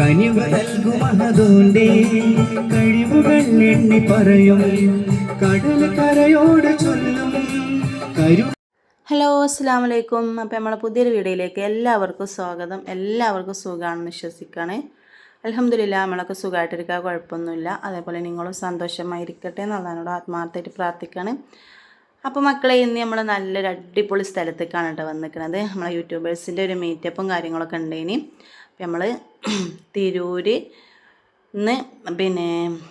കനിവ് നൽകുമഹതോന്റെ കഴിവുകൾ എണ്ണി പറയും. കടൽ കരയോട് ചൊല്ലും. കരു ഹലോ അസ്സാം വലൈക്കും അപ്പോൾ നമ്മളെ പുതിയൊരു വീഡിയോയിലേക്ക് എല്ലാവർക്കും സ്വാഗതം. എല്ലാവർക്കും സുഖമാണെന്ന് വിശ്വസിക്കുകയാണ് അലഹമ്മദില്ല നമ്മളൊക്കെ സുഖമായിട്ടിരിക്കുക കുഴപ്പമൊന്നുമില്ല. അതേപോലെ നിങ്ങളും സന്തോഷമായിരിക്കട്ടെ എന്നുള്ളതിനോട് ആത്മാർത്ഥമായിട്ട് പ്രാർത്ഥിക്കുകയാണ് അപ്പോൾ മക്കളെ ഇന്ന് നമ്മൾ നല്ലൊരു അടിപൊളി സ്ഥലത്തേക്കാണ് കേട്ടോ വന്നിരിക്കുന്നത് നമ്മളെ യൂട്യൂബേഴ്സിന്റെ ഒരു മീറ്റപ്പും കാര്യങ്ങളൊക്കെ ഉണ്ടേനി. നമ്മൾ തിരൂര് നിന്ന് പിന്നെ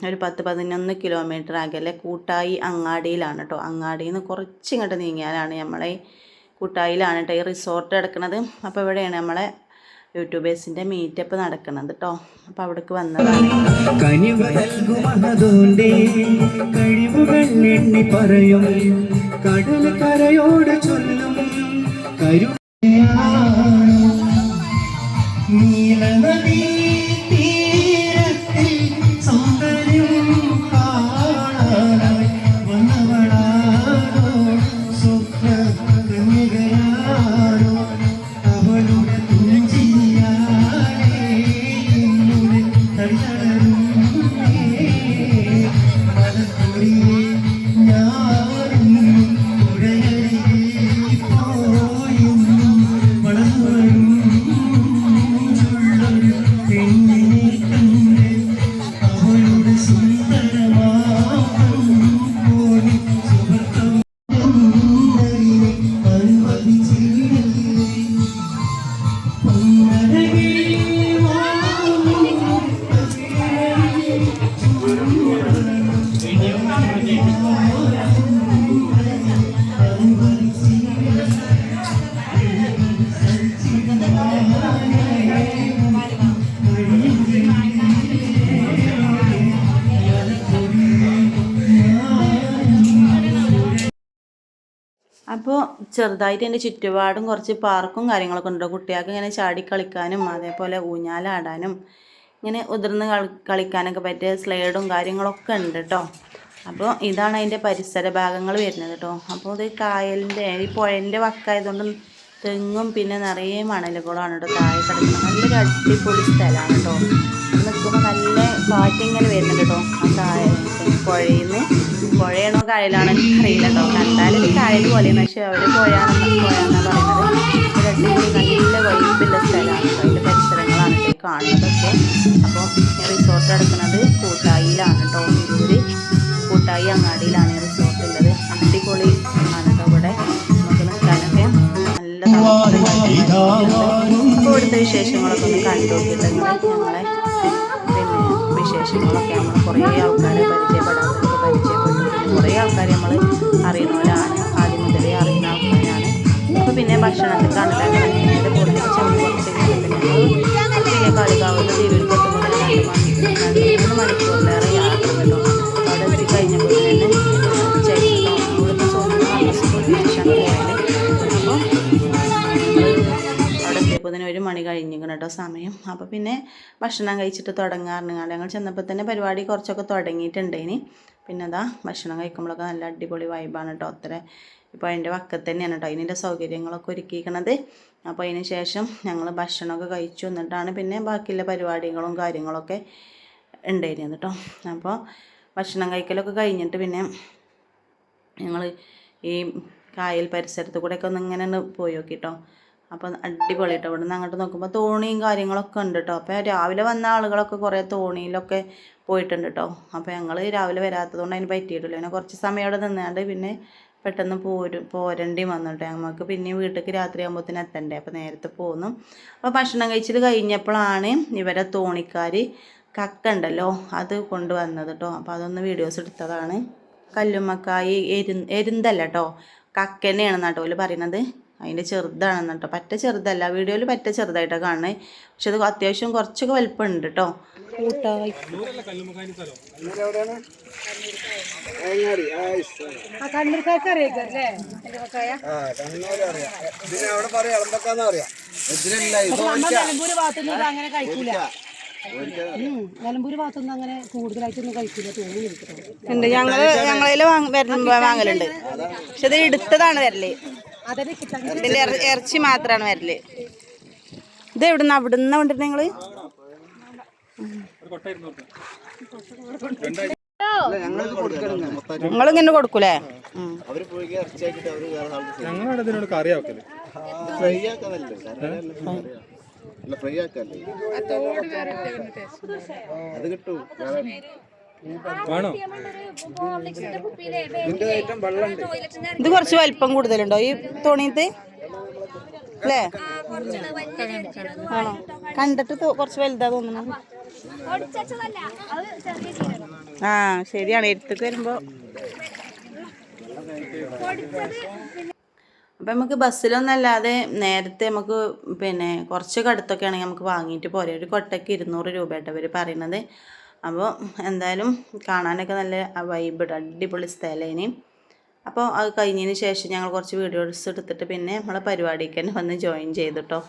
ഒരു പത്ത് പതിനൊന്ന് കിലോമീറ്റർ അകലെ കൂട്ടായി അങ്ങാടിയിലാണ് കേട്ടോ അങ്ങാടിയിൽ നിന്ന് കുറച്ച് ഇങ്ങോട്ട് നീങ്ങിയാലാണ് നമ്മളെ കൂട്ടായിലാണ് കേട്ടോ ഈ റിസോർട്ട് കിടക്കുന്നത് അപ്പോൾ ഇവിടെയാണ് നമ്മളെ യൂട്യൂബേഴ്സിന്റെ മീറ്റപ്പ് നടക്കുന്നത് കേട്ടോ അപ്പോൾ അവിടേക്ക് വന്നതാണ്. കനിവ് നൽകുമഹതോന്റെ കഴിവുകൾ എണ്ണി പറയും. കടൽ കരയോട് ചൊല്ലും. ചെറുതായിട്ട് എന്റെ ചുറ്റുപാടും കുറച്ച് പാർക്കും കാര്യങ്ങളൊക്കെ ഉണ്ട്. കുട്ടികൾക്ക് ഇങ്ങനെ ചാടി കളിക്കാനും അതേപോലെ ഊഞ്ഞാലാടാനും ഇങ്ങനെ ഉതിർന്ന് കളി കളിക്കാനൊക്കെ പറ്റിയ സ്ലൈഡും കാര്യങ്ങളൊക്കെ ഉണ്ട് കേട്ടോ അപ്പോൾ ഇതാണ് അതിന്റെ പരിസര ഭാഗങ്ങൾ വരുന്നത് കേട്ടോ അപ്പോൾ ഇത് കായലിന്റെ ഈ പുഴന്റെ വക്കായതുകൊണ്ട് തെങ്ങും പിന്നെ നിറയെ മണലുകളാണ് കേട്ടോ താഴെ കിടക്കുന്നത്. നല്ലൊരു അടിപൊളി സ്ഥലമാണ് കേട്ടോ നിൽക്കുമ്പോൾ നല്ല കാറ്റിങ്ങനെ വരുന്നുണ്ട് കേട്ടോ പുഴയിൽ നിന്ന് പുഴയാണോ കായലാണോ അറിയില്ല കേട്ടോ കണ്ടാലും ഒരു കായൽ പോലെയാണ്. പക്ഷെ അവർ പുഴയാണെന്ന് പുഴയെന്നാണ് പറയുന്നത്? കാണുന്നതൊക്കെ. അപ്പോൾ റിസോർട്ട് എടുക്കുന്നത് കൂട്ടായിലാണ് കേട്ടോ തിരൂര് കൂട്ടായി അങ്ങാടിയിലാണ് റിസോർട്ട് ഉള്ളത്. അടിപൊളി ആണ് ഇവിടെ. നല്ല അപ്പോൾ വിശേഷങ്ങളൊക്കെ ഒന്ന് കണ്ടു വിശേഷങ്ങളൊക്കെ നമ്മൾ കുറേ ആൾക്കാരെ പരിചയപ്പെടാത്തവർക്ക് പരിചയപ്പെട്ടു കുറേ ആൾക്കാരെ നമ്മൾ അറിയുന്നവരാണ് ആദ്യം മുതലേ അറിയുന്ന ആൾക്കാരാണ്. അപ്പോൾ പിന്നെ ഭക്ഷണത്തിൽ കണ്ടിട്ട് അതിന്റെ പൊട്ടിച്ച് കുറച്ച് കഴിഞ്ഞിട്ട് പിന്നെ കളികാവുന്ന തിരുവനന്തപുരത്ത് എത്തുമ്പോൾ തന്നെ രണ്ട് മണി രണ്ട് മൂന്ന് മണിക്കൂറിലേറെ യാത്ര കേട്ടോ അവിടെ എത്തി കഴിഞ്ഞപ്പോൾ തന്നെ മണി കഴിഞ്ഞിരിക്കണം കേട്ടോ സമയം. അപ്പോൾ പിന്നെ ഭക്ഷണം കഴിച്ചിട്ട് തുടങ്ങാറുണ്ട് ഞങ്ങൾ ചെന്നപ്പോൾ തന്നെ പരിപാടി കുറച്ചൊക്കെ തുടങ്ങിയിട്ടുണ്ട് ഇനി പിന്നെ അതാ ഭക്ഷണം കഴിക്കുമ്പോഴൊക്കെ നല്ല അടിപൊളി വൈബാണ് കേട്ടോ അത്ര ഇപ്പോൾ അതിന്റെ വക്കത്ത് തന്നെയാണ് കേട്ടോ അതിന്റെ സൗകര്യങ്ങളൊക്കെ ഒരുക്കിയിരിക്കണത്. അപ്പോൾ അതിന് ശേഷം ഞങ്ങൾ ഭക്ഷണമൊക്കെ കഴിച്ചു. എന്നിട്ടാണ് പിന്നെ ബാക്കിയുള്ള പരിപാടികളും കാര്യങ്ങളൊക്കെ ഉണ്ടായിരുന്നത് കേട്ടോ അപ്പോൾ ഭക്ഷണം കഴിക്കലൊക്കെ കഴിഞ്ഞിട്ട് പിന്നെ ഞങ്ങൾ ഈ കായൽ പരിസരത്ത് കൂടെയൊക്കെ ഒന്ന് ഇങ്ങനെ പോയി നോക്കി കേട്ടോ അപ്പോൾ അടിപൊളി കേട്ടോ ഇവിടെ അങ്ങോട്ട് നോക്കുമ്പോൾ തോണിയും കാര്യങ്ങളൊക്കെ ഉണ്ട് കേട്ടോ അപ്പോൾ രാവിലെ വന്ന ആളുകളൊക്കെ കുറേ തോണിയിലൊക്കെ പോയിട്ടുണ്ട് കേട്ടോ അപ്പോൾ ഞങ്ങൾ രാവിലെ വരാത്തതുകൊണ്ട് അതിന് പറ്റിയിട്ടില്ല. പിന്നെ കുറച്ച് സമയം അവിടെ നിന്നാണ്ട് പിന്നെ പെട്ടെന്ന് പോരും പോരേണ്ടി വന്നു കേട്ടോ ഞങ്ങൾക്ക് പിന്നെ വീട്ടിലേക്ക് രാത്രി ആകുമ്പോഴത്തേന് എത്തണ്ടേ. അപ്പോൾ നേരത്തെ പോന്നു. അപ്പോൾ ഭക്ഷണം കഴിച്ചിട്ട് കഴിഞ്ഞപ്പോഴാണ് ഇവരെ തോണിക്കാർ കക്ക ഉണ്ടല്ലോ അത് കൊണ്ടുവന്നത് കേട്ടോ അപ്പോൾ അതൊന്ന് വീഡിയോസ് എടുത്തതാണ്. കല്ലുമ്മക്കായി എരു എരുന്തല്ല കേട്ടോ കക്കന്നെയാണ് നട്ടോൽ പറയുന്നത് അതിന്റെ ചെറുതാണെന്ന് കേട്ടോ പറ്റ ചെറുതല്ല. വീഡിയോയിൽ പറ്റ ചെറുതായിട്ടാണ് കാണുന്നത് പക്ഷെ അത് അത്യാവശ്യം കുറച്ചൊക്കെ വലിപ്പമുണ്ട് കേട്ടോ കൂട്ടായി നിലമ്പൂര് ഭാഗത്തൊന്നും അങ്ങനെ കൂടുതലായിട്ടൊന്നും കഴിക്കില്ല തോന്നി ഞങ്ങൾ ഞങ്ങളതിൽ വാങ്ങലുണ്ട്. പക്ഷെ ഇത് എടുത്തതാണ് വരൽ. ഇതിന്റെ ഇറച്ചി മാത്രമാണ് വരൽ. ഇത് എവിടുന്ന അവിടുന്ന് കൊണ്ടിരുന്ന നിങ്ങൾ? നിങ്ങളിങ്ങനെ കൊടുക്കൂലേ? ഇതിനോട് കറി ആക്കൽ. ഫ്രൈ ആക്കാനല്ലേ? ഫ്രൈ ആക്കല്ലേ അത് കിട്ടും. ഇത് കുറച്ച് വലിപ്പം കൂടുതലുണ്ടോ? ഈ തോണിയത്ത് അല്ലേ? ആണോ? കണ്ടിട്ട് കുറച്ച് വലുതാ തോന്നുന്നു. ആ ശരിയാണ്. എടുത്തേക്ക് വരുമ്പോ. അപ്പം നമുക്ക് ബസ്സിലൊന്നല്ലാതെ നേരത്തെ നമുക്ക് പിന്നെ കുറച്ച് കടുത്തൊക്കെ ആണെങ്കിൽ നമുക്ക് വാങ്ങിയിട്ട് പോരെ. ഒരു കൊട്ടയ്ക്ക് ഇരുന്നൂറ് രൂപയായിട്ട് അവർ പറയുന്നത് അപ്പോൾ എന്തായാലും കാണാനൊക്കെ നല്ല വൈബ് അടിപൊളി സ്ഥലേനി അപ്പോൾ അത് കഴിഞ്ഞതിന് ശേഷം ഞങ്ങൾ കുറച്ച് വീഡിയോസ് എടുത്തിട്ട് പിന്നെ നമ്മളെ പരിപാടിക്ക് തന്നെ വന്ന് ജോയിൻ ചെയ്തിട്ടോ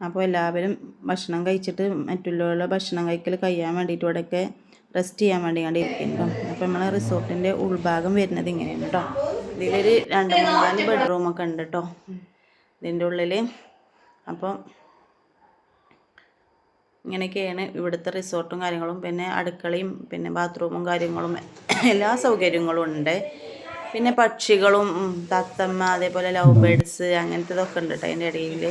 അപ്പോൾ എല്ലാവരും ഭക്ഷണം കഴിച്ചിട്ട് മറ്റുള്ളവരുടെ ഭക്ഷണം കഴിക്കൽ കഴിയാൻ വേണ്ടിയിട്ട് ഇവിടെയൊക്കെ റെസ്റ്റ് ചെയ്യാൻ വേണ്ടി കണ്ട് ഇരിക്കുന്നുണ്ടോ അപ്പോൾ നമ്മളെ റിസോർട്ടിന്റെ ഉൾഭാഗം വരുന്നത് ഇങ്ങനെയാണ് കേട്ടോ ഇതിലൊരു രണ്ട് മൂന്നാൽ ബെഡ്റൂമൊക്കെ ഉണ്ട് കേട്ടോ ഇതിന്റെ ഉള്ളിൽ അപ്പോൾ ഇങ്ങനെയൊക്കെയാണ് ഇവിടുത്തെ റിസോർട്ടും കാര്യങ്ങളും. പിന്നെ അടുക്കളയും പിന്നെ ബാത്റൂമും കാര്യങ്ങളും എല്ലാ സൗകര്യങ്ങളും ഉണ്ട്. പിന്നെ പക്ഷികളും തത്തമ്മ അതേപോലെ ലവ് ബേഡ്സ് അങ്ങനത്തെ ഇതൊക്കെ ഉണ്ട് കേട്ടോ അതിന്റെ ഇടയിൽ.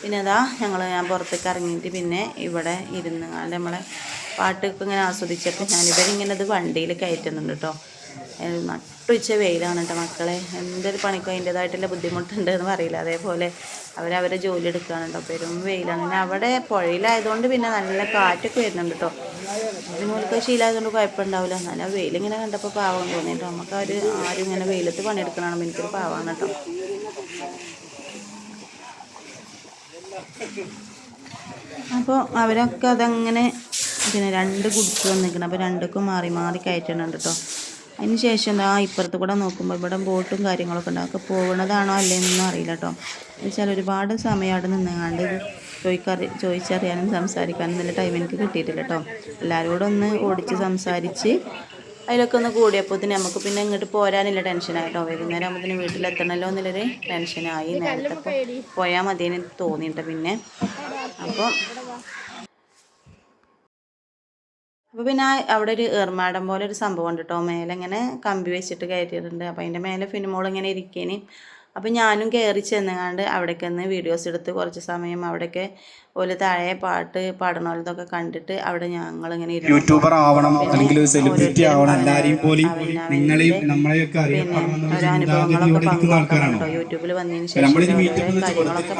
പിന്നെ അതാ ഞങ്ങൾ ഞാൻ പുറത്തേക്ക് ഇറങ്ങിയിട്ട് പിന്നെ ഇവിടെ ഇരുന്ന് കണ്ട് നമ്മളെ പാട്ടൊക്കെ ഇങ്ങനെ ആസ്വദിച്ചിട്ട് ഞാനിവരിങ്ങനെ ഇത് വണ്ടിയിൽ കയറ്റുന്നുണ്ട് കേട്ടോ നട്ടുച്ച വെയിലാണ് കേട്ടോ മക്കളെ. എന്തൊരു പണിക്കും അതിന്റെതായിട്ടുള്ള ബുദ്ധിമുട്ടുണ്ട് എന്ന് പറയില്ല അതേപോലെ അവരവരെ ജോലി എടുക്കുകയാണ് കേട്ടോ പെരും വെയിലാണ്. പിന്നെ അവിടെ പുഴയിലായതുകൊണ്ട് പിന്നെ നല്ല കാറ്റൊക്കെ വരുന്നുണ്ട് കേട്ടോ അതിനോടൊക്കെ ശീലമായതുകൊണ്ട് കുഴപ്പമുണ്ടാവില്ല. ആ വെയിലിങ്ങനെ കണ്ടപ്പോൾ പാവം തോന്നി കേട്ടോ നമുക്ക് അവർ ആരും ഇങ്ങനെ വെയിലത്ത് പണിയെടുക്കണമെന്ന് എനിക്കൊരു പാവമാണ് കേട്ടോ അപ്പോൾ അവരൊക്കെ അതങ്ങനെ പിന്നെ രണ്ട് കുടിച്ച് വന്നിരിക്കണം. അപ്പോൾ രണ്ടുക്കും മാറി മാറി കയറ്റണുണ്ട് കേട്ടോ അതിന് ശേഷം എന്താ ഇപ്പുറത്ത് കൂടെ നോക്കുമ്പോൾ ഇവിടെ ബോട്ടും കാര്യങ്ങളൊക്കെ ഉണ്ട്. അതൊക്കെ അല്ലേന്നൊന്നും അറിയില്ല കേട്ടോ. വെച്ചാൽ ഒരുപാട് സമയം അവിടെ നിന്നുകൊണ്ട് ഇത് ചോദിക്കറി ചോദിച്ചറിയാനും സംസാരിക്കാനും നല്ല ടൈം എനിക്ക് കിട്ടിയിട്ടില്ല കേട്ടോ. എല്ലാവരോടും ഒന്ന് ഓടിച്ച് സംസാരിച്ച് അതിലൊക്കെ ഒന്ന് കൂടിയപ്പോൾ തന്നെ നമുക്ക് പിന്നെ ഇങ്ങോട്ട് പോരാനില്ല ടെൻഷനായിട്ടോ വൈകുന്നേരം ആകുമ്പോൾ വീട്ടിലെത്തണമല്ലോ എന്നുള്ളൊരു ടെൻഷനായി നേരത്തെ പോയാൽ മതിയെന്ന് തോന്നിയിട്ട് പിന്നെ. അപ്പോൾ അപ്പോൾ പിന്നെ അവിടെ ഒരു ഏർമാടം പോലെ ഒരു സംഭവം ഉണ്ട് കേട്ടോ മേലെ ഇങ്ങനെ കമ്പി വെച്ചിട്ട് കയറ്റിയിട്ടുണ്ട്. അപ്പോൾ അതിന്റെ മേലെ ഫിനിമോൾ ഇങ്ങനെ ഇരിക്കേനി. അപ്പോൾ ഞാനും കയറി ചെന്നുകാണ്ട് അവിടേക്ക് ഒന്ന് വീഡിയോസ് എടുത്ത് കുറച്ച് സമയം അവിടെയൊക്കെ ഓൽ താഴെ പാട്ട് പാടണോലതൊക്കെ കണ്ടിട്ട് അവിടെ ഞങ്ങൾ ഇങ്ങനെ യൂട്യൂബർ ആവണം അല്ലെങ്കിൽ സെലിബ്രിറ്റി ആവണം. എല്ലാവരെയും എല്ലാരെയും പോലെ നിങ്ങളെയും നമ്മളെയൊക്കെ അറിയപ്പെടണം യൂട്യൂബിൽ വന്നതിന് ശേഷം കാര്യങ്ങളൊക്കെ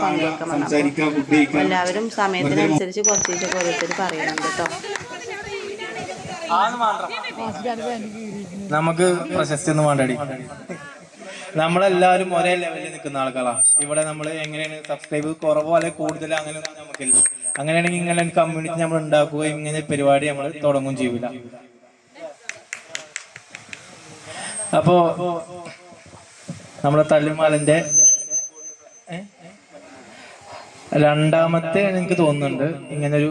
എല്ലാവരും സമയത്തിനനുസരിച്ച് കുറച്ച് ഓരോരുത്തർ പറയുന്നുണ്ട് കേട്ടോ നമുക്ക് പ്രശസ്തി ഒന്നും വേണ്ടടി. നമ്മളെല്ലാവരും ഒരേ ലെവലിൽ നിൽക്കുന്ന ആൾക്കാരാണ് ഇവിടെ നമ്മൾ എങ്ങനെയാണ് സബ്സ്ക്രൈബ് കുറവോ അല്ലെങ്കിൽ കൂടുതലോ അങ്ങനെ നമുക്കില്ല. അങ്ങനെയാണെങ്കിൽ ഇങ്ങനെ കമ്മ്യൂണിറ്റി നമ്മൾ ഉണ്ടാക്കുകയും ഇങ്ങനെ പരിപാടി നമ്മൾ തുടങ്ങുകയും ചെയ്യൂല. അപ്പോ നമ്മുടെ തള്ളിമാലിന്റെ? രണ്ടാമത്തെ എനിക്ക് തോന്നുന്നുണ്ട് ഇങ്ങനൊരു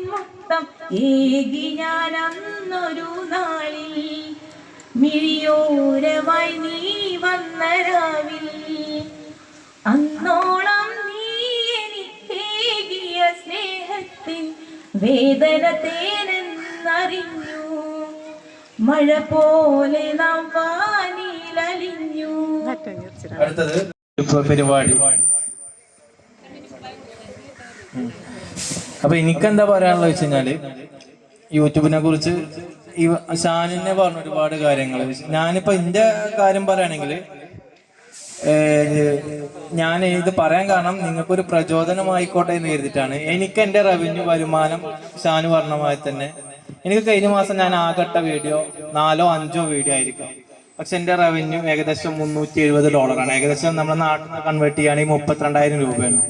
പൊന്മുത്തം ഏകി ഞാൻ അന്നൊരു നാളിൽ മിഴിയോരമായി നീ വന്ന രാവിൽ അന്നോളം നീ എനിക്കേകിയ സ്നേഹത്തിൻ വേദന തേനെന്നറിഞ്ഞു. മഴ പോലെ നാം വാനിലലിഞ്ഞു. അടുത്തത് പരിപാടി. അപ്പൊ എനിക്കെന്താ പറയാനുള്ള വെച്ച് കഴിഞ്ഞാൽ യൂട്യൂബിനെ കുറിച്ച് ഈ ഷാനിനെ പറഞ്ഞ ഒരുപാട് കാര്യങ്ങൾ ഞാനിപ്പോ എന്റെ കാര്യം പറയുകയാണെങ്കിൽ ഞാൻ ഇത് പറയാൻ കാരണം നിങ്ങൾക്കൊരു പ്രചോദനമായിക്കോട്ടെ എന്ന് കരുതിയിട്ടാണ്. എനിക്ക് എന്റെ റവന്യൂ വരുമാനം ഷാന് പറഞ്ഞ മാതിരി തന്നെ. എനിക്ക് കഴിഞ്ഞ മാസം ഞാൻ ആകട്ട വീഡിയോ നാലോ അഞ്ചോ വീഡിയോ ആയിരിക്കും. പക്ഷെ എന്റെ റവന്യൂ ഏകദേശം മുന്നൂറ്റി എഴുപത് ഡോളറാണ് ഏകദേശം നമ്മുടെ നാട്ടിൽ കൺവേർട്ട് ചെയ്യുകയാണെങ്കിൽ മുപ്പത്തിരണ്ടായിരം രൂപയാണ്.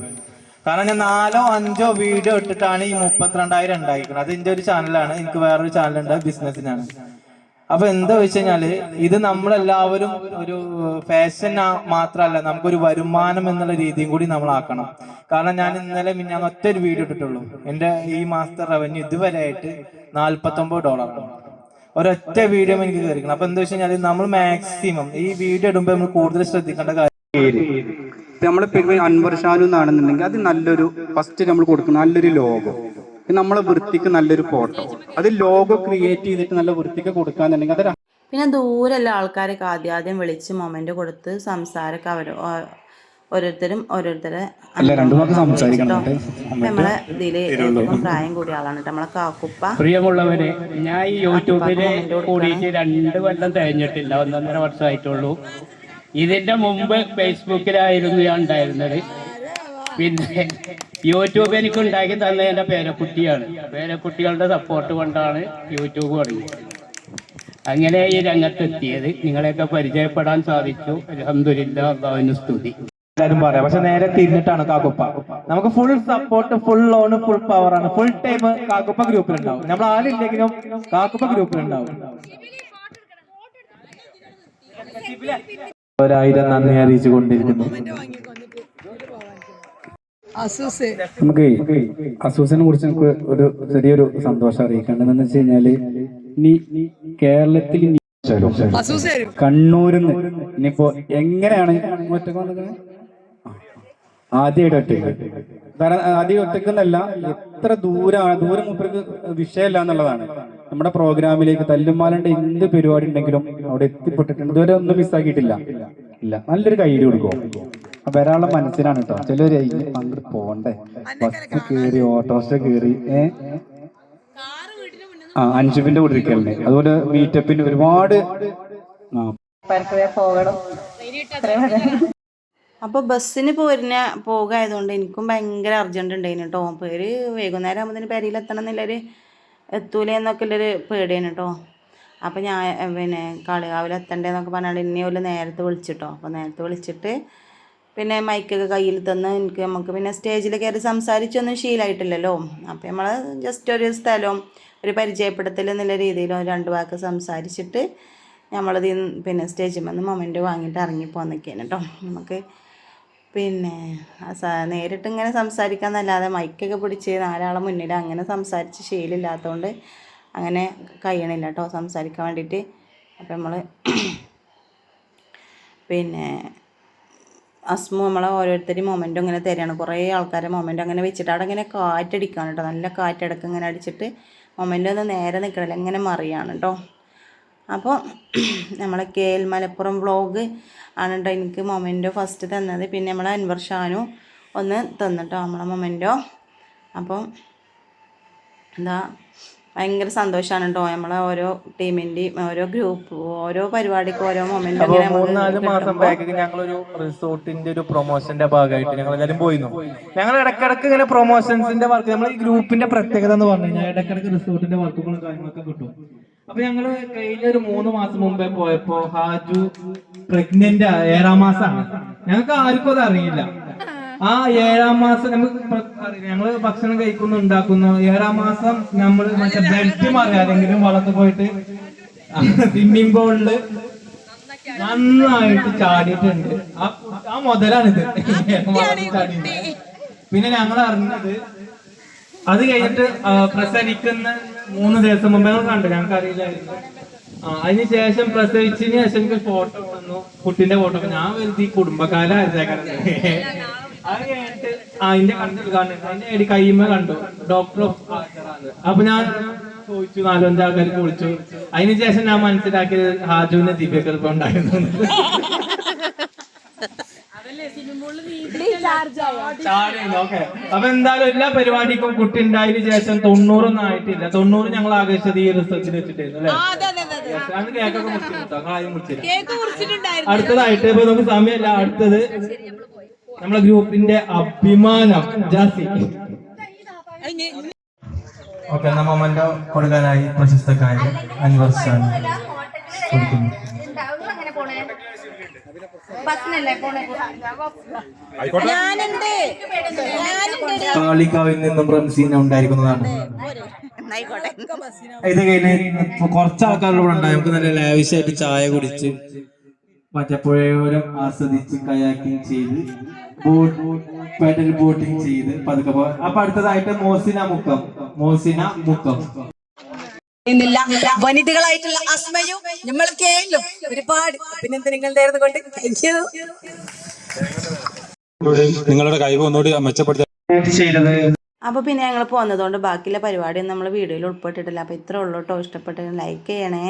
കാരണം ഞാൻ നാലോ അഞ്ചോ വീഡിയോ ഇട്ടിട്ടാണ് ഈ മുപ്പത്തിരണ്ടായിരം ഉണ്ടായിരിക്കുന്നത്. അത് എന്റെ ഒരു ചാനലാണ്. എനിക്ക് വേറൊരു ചാനൽ ചാനലുണ്ട് ബിസിനസ്സിനാണ്. അപ്പൊ എന്താ വെച്ച് കഴിഞ്ഞാൽ ഇത് നമ്മളെല്ലാവരും ഒരു ഫാഷൻ മാത്രമല്ല നമുക്കൊരു വരുമാനം എന്നുള്ള രീതിയും കൂടി നമ്മൾ ആക്കണം കാരണം ഞാൻ ഇന്നലെ ഞാൻ ഒറ്റ ഒരു വീഡിയോ ഇട്ടിട്ടുള്ളൂ. എന്റെ ഈ മാസത്തെ റവന്യൂ ഇതുവരെ ആയിട്ട് നാല്പത്തൊമ്പത് ഡോളറാണ് ഒരൊറ്റ വീഡിയോ എനിക്ക് കയറിക്കണം അപ്പൊ എന്താ വെച്ച് കഴിഞ്ഞാൽ നമ്മൾ മാക്സിമം ഈ വീഡിയോ ഇടുമ്പോൾ നമ്മൾ കൂടുതൽ ശ്രദ്ധിക്കേണ്ട കാര്യം പേര് പിന്നെ അൻവർ ഷാനു എന്നാണെന്നുണ്ടെങ്കിൽ അത് നല്ലൊരു ഫസ്റ്റ് നമ്മൾ കൊടുക്കുന്ന നല്ലൊരു ലോഗോ നമ്മളെ വൃത്തിക്ക് നല്ലൊരു ഫോട്ടോ. അത് ലോഗോ ക്രിയേറ്റ് ചെയ്തിട്ട് നല്ല വൃത്തിക്ക് കൊടുക്കാന്നുണ്ടെങ്കിൽ അതൊരു പിന്നെ ദൂരെയുള്ള ആൾക്കാരൊക്കെ ആദ്യം ആദ്യം വിളിച്ച് മൊമെന്റ് കൊടുത്ത് സംസാരമൊക്കെ അവർ ഓരോരുത്തരും ഓരോരുത്തരെ. നമ്മളെ ഇതിൽ ഏറ്റവും പ്രായം കൂടിയ ആളാണ് നമ്മളെ കാക്കുപ്പ. പ്രിയമുള്ളവരെ ഞാൻ ഈ യൂട്യൂബിൽ കൂടിയിട്ട് രണ്ട് കൊല്ലം തികഞ്ഞിട്ടില്ല ഒന്നൊന്നര വർഷമായിട്ടുള്ളൂ. ഇതിന്റെ മുമ്പ് ഫേസ്ബുക്കിലായിരുന്നു ഞാൻ ഉണ്ടായിരുന്നത്. പിന്നെ യൂട്യൂബ് എനിക്ക് ഉണ്ടാക്കി തന്നെ എന്റെ പേരക്കുട്ടിയാണ്. പേരക്കുട്ടികളുടെ സപ്പോർട്ട് കൊണ്ടാണ് യൂട്യൂബ് തുടങ്ങിയത് അങ്ങനെ ഈ രംഗത്തെത്തിയത്. നിങ്ങളെയൊക്കെ പരിചയപ്പെടാൻ സാധിച്ചു. അലഹമില്ല അള്ളാഹുവിന് സ്തുതി. എല്ലാരും പറയാം. പക്ഷെ നേരെ തിരിഞ്ഞിട്ടാണ് കാക്കുപ്പ. നമുക്ക് full support full loan full power ആണ്. ഫുൾ ടൈം കാക്കുപ്പ ഗ്രൂപ്പിൽ ഉണ്ടാവും. നമ്മൾ ആരില്ലെങ്കിലും കാക്കുപ്പ ഗ്രൂപ്പിൽ ഉണ്ടാവും. ഒരായിരം നന്ദി അറിയിച്ചു കൊണ്ടിരിക്കുന്നു. നമുക്ക് അസൂസിനെ കുറിച്ച് നമുക്ക് ഒരു ചെറിയൊരു സന്തോഷം അറിയിക്കേണ്ടത് എന്ന് വെച്ച് കഴിഞ്ഞാൽ ഇനി കേരളത്തിൽ കണ്ണൂരിൽ നിന്ന് ഇനിയിപ്പോ എങ്ങനെയാണ് ഒറ്റയ്ക്ക് വന്നിരിക്കുന്നത് ആദ്യമായിട്ട് ഒറ്റയ്ക്ക്. കാരണം ആദ്യം ഒറ്റക്കെന്നല്ല എത്ര ദൂരമാണ് ദൂരം മുപ്പർക്ക് വിഷയമല്ല എന്നുള്ളതാണ്. നമ്മുടെ പ്രോഗ്രാമിലേക്ക് തല്ലുമാലന്റെ എന്ത് പരിപാടി ഉണ്ടെങ്കിലും അവിടെ എത്തിപ്പെട്ടിട്ടുണ്ട്. ഇതുവരെ ഒന്നും മിസ്സാക്കിയിട്ടില്ല. ഇല്ല. നല്ലൊരു കയ്യിൽ കൊടുക്കും വരാനുള്ള മനസ്സിലാണ് കേട്ടോ. ചിലര് അങ്ങോട്ട് പോണ്ടേ ബസ് കേറി ഓട്ടോറിക്ഷ കയറി ഏ? ആ അഞ്ചുവിന്റെ കൂടെ ഇരിക്കലുണ്ട്. അതുപോലെ മീറ്റപ്പിന് ഒരുപാട് അപ്പൊ ബസ്സിന് പോരുന്ന പോകായതുകൊണ്ട് എനിക്കും ഭയങ്കര അർജന്റ് ഉണ്ടായിരുന്നു കേട്ടോ. പേര് വൈകുന്നേരം ആകുമ്പോൾ പെരയിൽ എത്തണം എന്നുള്ളൊരു എത്തൂലേ എന്നൊക്കെ ഉള്ളൊരു പേടിയാണ് കേട്ടോ അപ്പോൾ ഞാൻ പിന്നെ കാളികാവിൽ എത്തണ്ടേന്നൊക്കെ പറഞ്ഞാൽ ഇനി ഒരു നേരത്തെ വിളിച്ചിട്ടോ. അപ്പോൾ നേരത്തെ വിളിച്ചിട്ട് പിന്നെ മൈക്കൊക്കെ കയ്യിൽ തന്ന് എനിക്ക് നമുക്ക് പിന്നെ സ്റ്റേജിൽ കയറി സംസാരിച്ചൊന്നും ശീലമായിട്ടില്ലല്ലോ അപ്പോൾ നമ്മൾ ജസ്റ്റ് ഒരു സ്ഥലവും ഒരു പരിചയപ്പെടുത്തൽ എന്നുള്ള രീതിയിൽ ഒരു രണ്ട് വാക്ക് സംസാരിച്ചിട്ട് നമ്മളത് പിന്നെ സ്റ്റേജിൽ വന്ന് മൊമെന്റ് വാങ്ങിയിട്ട് ഇറങ്ങി പോന്നൊക്കെയാണ് കേട്ടോ നമുക്ക് പിന്നെ നേരിട്ട് ഇങ്ങനെ സംസാരിക്കാന്നല്ലാതെ മൈക്കൊക്കെ പിടിച്ച് നാലാളെ മുന്നിൽ അങ്ങനെ സംസാരിച്ച് ശീലമില്ലാത്തതുകൊണ്ട് അങ്ങനെ കഴിയണില്ല കേട്ടോ സംസാരിക്കാൻ വേണ്ടിയിട്ട് അപ്പം നമ്മൾ പിന്നെ അസ്മു നമ്മളെ ഓരോരുത്തരും മൊമെന്റും ഇങ്ങനെ തരികയാണ് കുറേ ആൾക്കാരെ മൊമെന്റും അങ്ങനെ വെച്ചിട്ട് അവിടെ ഇങ്ങനെ കാറ്റടിക്കുകയാണ് കേട്ടോ. നല്ല കാറ്റടക്കം ഇങ്ങനെ അടിച്ചിട്ട് മൊമെന്റ് ഒന്ന് നേരെ നിൽക്കണില്ല ഇങ്ങനെ മറിയാണ് കേട്ടോ. അപ്പോൾ നമ്മളെ കെ എൽ മലപ്പുറം വ്ളോഗ് ആണ് കേട്ടോ എനിക്ക് മൊമെന്റോ ഫസ്റ്റ് തന്നത്. പിന്നെ നമ്മളെ അൻവർ ഷാനു ഒന്ന് തന്നിട്ടോ നമ്മളെ മൊമെന്റോ അപ്പം എന്താ ഭയങ്കര സന്തോഷമാണ് കേട്ടോ നമ്മളെ ഓരോ ടീമിന്റെയും ഓരോ ഗ്രൂപ്പ് ഓരോ പരിപാടിക്കും ഓരോ മൂന്നാൽ മാസം കിട്ടുമ്പോൾ ബാക്ക് ഞങ്ങളൊരു റിസോർട്ടിന്റെ ഒരു പ്രൊമോഷന്റെ ഭാഗമായിട്ട് ഞങ്ങൾ എല്ലാവരും പോയിരുന്നു ഞങ്ങൾ ഇടക്കിടക്ക് ഇങ്ങനെ പ്രൊമോഷൻസിന്റെ വർക്ക് നമ്മൾ ഈ ഗ്രൂപ്പിന്റെ പ്രത്യേകത എന്ന് പറഞ്ഞു കഴിഞ്ഞാൽ ഇടക്കിടക്ക് റിസോർട്ടിന്റെ വർക്കുകളും കാര്യങ്ങളൊക്കെ കിട്ടും. അപ്പൊ ഞങ്ങൾ കഴിഞ്ഞ ഒരു മൂന്ന് മാസം മുമ്പേ പോയപ്പോ ഹാജു പ്രഗ്നന്റ് ഏഴാം മാസമാണ് ഞങ്ങൾക്ക് ആർക്കും അത് അറിയില്ല. ആ ഏഴാം മാസം നമുക്ക് ഞങ്ങൾ ഭക്ഷണം കഴിക്കുന്നു ഉണ്ടാക്കുന്നു. ഏഴാം മാസം നമ്മൾ മറ്റേ ബെൽറ്റ് ആരെങ്കിലും വളർന്നു പോയിട്ട് സ്വിമ്മിംഗ് പൂളിൽ നന്നായിട്ട് ചാടിയിട്ടുണ്ട്. ആ മുതലാണിത്. പിന്നെ ഞങ്ങൾ അറിഞ്ഞത് അത് കഴിഞ്ഞിട്ട് പ്രസവിക്കുന്ന മൂന്ന് ദിവസം മുമ്പേ കണ്ടു. ഞങ്ങൾക്ക് അറിയില്ലായിരുന്നു ആ അതിന് ശേഷം പ്രസവിച്ചതിന് ശേഷം എനിക്ക് ഫോട്ടോ വന്നു. കുട്ടിന്റെ ഫോട്ടോ ഞാൻ വെറുതെ ഈ അത് കഴിഞ്ഞിട്ട് അതിന്റെ കണ്ടിട്ട് കാണുന്നുണ്ട് അതിന്റെ കയ്യുമ്പോ കണ്ടു. ഡോക്ടർ ഓഫ് അപ്പൊ ഞാൻ ചോദിച്ചു നാലഞ്ച് ആൾക്കാർക്ക് വിളിച്ചു. അതിനുശേഷം ഞാൻ മനസ്സിലാക്കിയത് ഹാജുവിന്റെ ദിവ്യകൃപ ഉണ്ടായിരുന്നു. അപ്പൊ എന്തായാലും എല്ലാ പരിപാടിക്കും കുട്ടി ഉണ്ടായതിനു ശേഷം തൊണ്ണൂറൊന്നും ആയിട്ടില്ല. തൊണ്ണൂറ് ഞങ്ങൾ ആഘോഷിച്ചത് ഈ റിസർച്ചിൽ വെച്ചിട്ടായിരുന്നു കേക്കൊക്കെ അടുത്തതായിട്ട് ഇപ്പൊ നമുക്ക് സമയമല്ല. അടുത്തത് നമ്മളെ ഗ്രൂപ്പിന്റെ അഭിമാനം. ജാസി. ഓക്കെ നമ്മ മൊമെന്റോ കൊടുക്കാനായി പ്രശസ്തക്കാരി അൻവർ ഖാൻ കൊടുക്കുന്നു. കാളികാവിൽ നിന്നും റംസീന ഉണ്ടായിരിക്കുന്നതാണ്. ഇത് കഴിഞ്ഞ് കുറച്ച് ആൾക്കാരുടെ ഇവിടെ ഉണ്ടായി. നമുക്ക് നല്ല ലാവിഷായിട്ട് ചായ കുടിച്ച് മറ്റപ്പോഴോരം ആസ്വദിച്ച് കയാക്കിങ് ചെയ്ത് ബോട്ട് പെഡൽ ബോട്ടിങ് ചെയ്ത് പതുക്കെ പോ അപ്പൊ അടുത്തതായിട്ട് മോസിന മുക്കം. മോസിന മുക്കം. ഇന്നില്ല വനിതകളായിട്ടുള്ള അസ്മയും നമ്മളൊക്കെയായാലും ഒരുപാട്. അഭിനന്ദനങ്ങൾ കൊണ്ട്? താങ്ക് യു നിങ്ങളുടെ കഴിവ് ഒന്നുകൂടി മെച്ചപ്പെടുത്തി. അപ്പോൾ പിന്നെ ഞങ്ങൾ പോന്നതുകൊണ്ട് ബാക്കിയുള്ള പരിപാടിയൊന്നും നമ്മൾ വീഡിയോയിൽ ഉൾപ്പെട്ടിട്ടില്ല. അപ്പോൾ ഇത്രേ ഉള്ളൂട്ടോ ഇഷ്ടപ്പെട്ടെങ്കിൽ ലൈക്ക് ചെയ്യണേ.